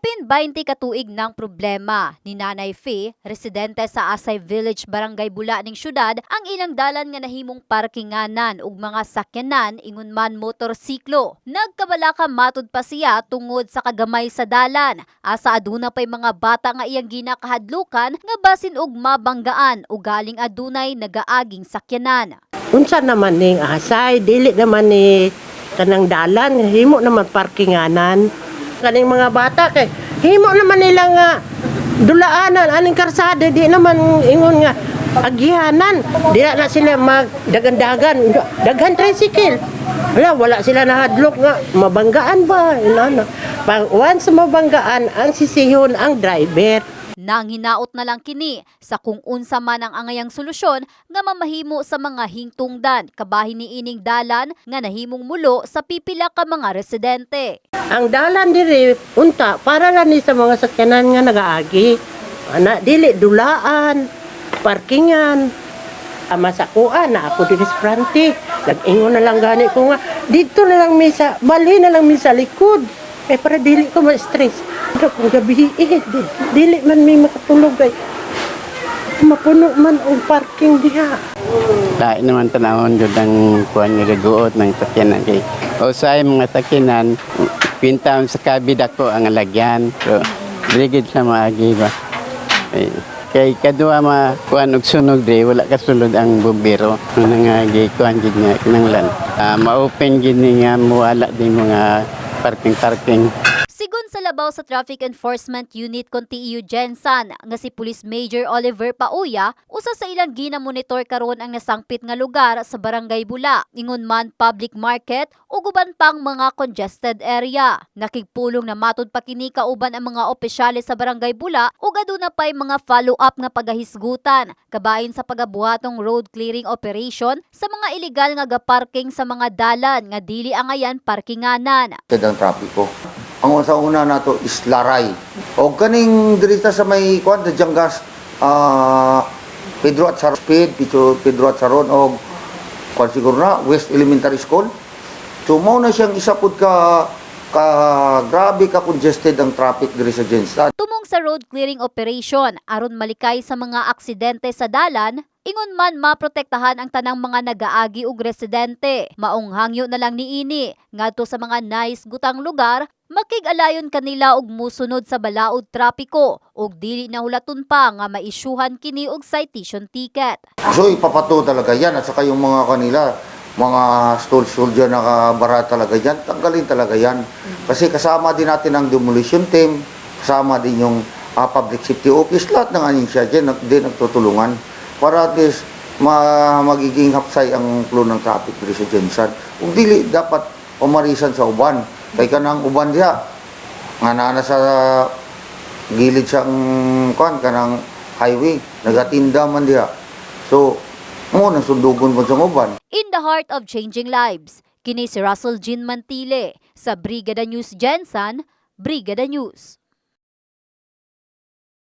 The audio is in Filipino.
Hapin 20 katuig ng problema ni Nanay Fee, residente sa Asay Village, Barangay Bula ning syudad, ang ilang dalan nga nahimong parkinganan ug mga sakyanan ingon man motorsiklo. Nagkabala ka matud pa siya tungod sa kagamay sa dalan. Asa aduna pay mga bata nga iyang ginakahadlukan nga basin og mabanggaan o galing adunay nagaaging sakyanan. Unsa naman ning asay, dili naman ni kanang dalan, himo naman parkinganan. Kaning mga bata kay himo naman nila nga dulaanan aning karsada di naman ingon nga agihanan. Di na sila magdagan-dagan, daghan tricycle. Wala, wala sila nahadlok nga mabanggaan ba inana. Pag once mabanggaan ang sisihon ang driver. Nang hinaot na lang kini sa kung unsa man ang angayang solusyon nga mamahimo sa mga hingtungdan kabahin ni ining dalan nga nahimong mulo sa pipila ka mga residente. Ang dalan diri unta para lang ni sa mga sakyanan nga nagaagi. Ana dili dulaan, parkingan. Ama sa kuan na ako diri sa frente. Nag-ingon na lang gani ko nga dito na lang mi sa bali na lang mi sa likod. Eh para dili ko ma-stress. Pero kung gabi eh, di, dili man mi makatulog ay mapuno man og parking diha. Lain naman tanahon jud ang kuan nga gaguot ng sakyanan kay usay mga sakyanan pintaon sa kabid ako ang lagyan. So rigid sa maagi ba Ay, kay kadua ma kuan og sunog di wala kasulod ang bumbero ano nga gi kuan gid nga kinanglan. Uh, ma-open gid ni nga muwala din mga parking Sigon sa Traffic Enforcement Unit kon TEU Gensan nga si Police Major Oliver Pauya, usa sa ilang gina-monitor karon ang nasangpit nga lugar sa Barangay Bula, ingon man public market ug uban pang mga congested area. Nakigpulong na matud pa kini kauban ang mga opisyales sa Barangay Bula ug aduna pay mga follow-up nga pagahisgutan kabahin sa pagabuhatong road clearing operation sa mga illegal nga gaparking sa mga dalan nga dili angayan parkinganan. Ted ang trapiko. Ang sa una nato is Laray. O kaning dirita sa may kwan sa Janggas ah Pedro at Saron Speed, Pedro, at Saron o kwan siguro na West Elementary School. So mao na siyang isa pud ka ka grabe ka congested ang traffic diri sa Jenstad. Tumong sa road clearing operation aron malikay sa mga aksidente sa dalan, ingon man maprotektahan ang tanang mga nagaagi ug residente. Maong hangyo na lang niini ngadto sa mga nice gutang lugar makig-alayon kanila og musunod sa balaod trapiko ug dili na hulaton pa nga maisyuhan kini og citation ticket. So ipapato talaga yan at saka yung mga kanila mga stall soldier na kabara talaga yan, tanggalin talaga yan. Kasi kasama din natin ang demolition team, kasama din yung ah, public safety office, lahat ng aning siya dyan, din nagtutulungan. Para at least ma magiging hapsay ang flow ng traffic dito sa Jensan. Kung dili, dapat umarisan sa uban. Kay kanang uban diya, nga na sa gilid siyang kuan kanang highway, nagatinda man diha. So, mo nang sundugon mo sa uban. In the heart of changing lives, kini si Russell Jean Mantile sa Brigada News Jensen, Brigada News.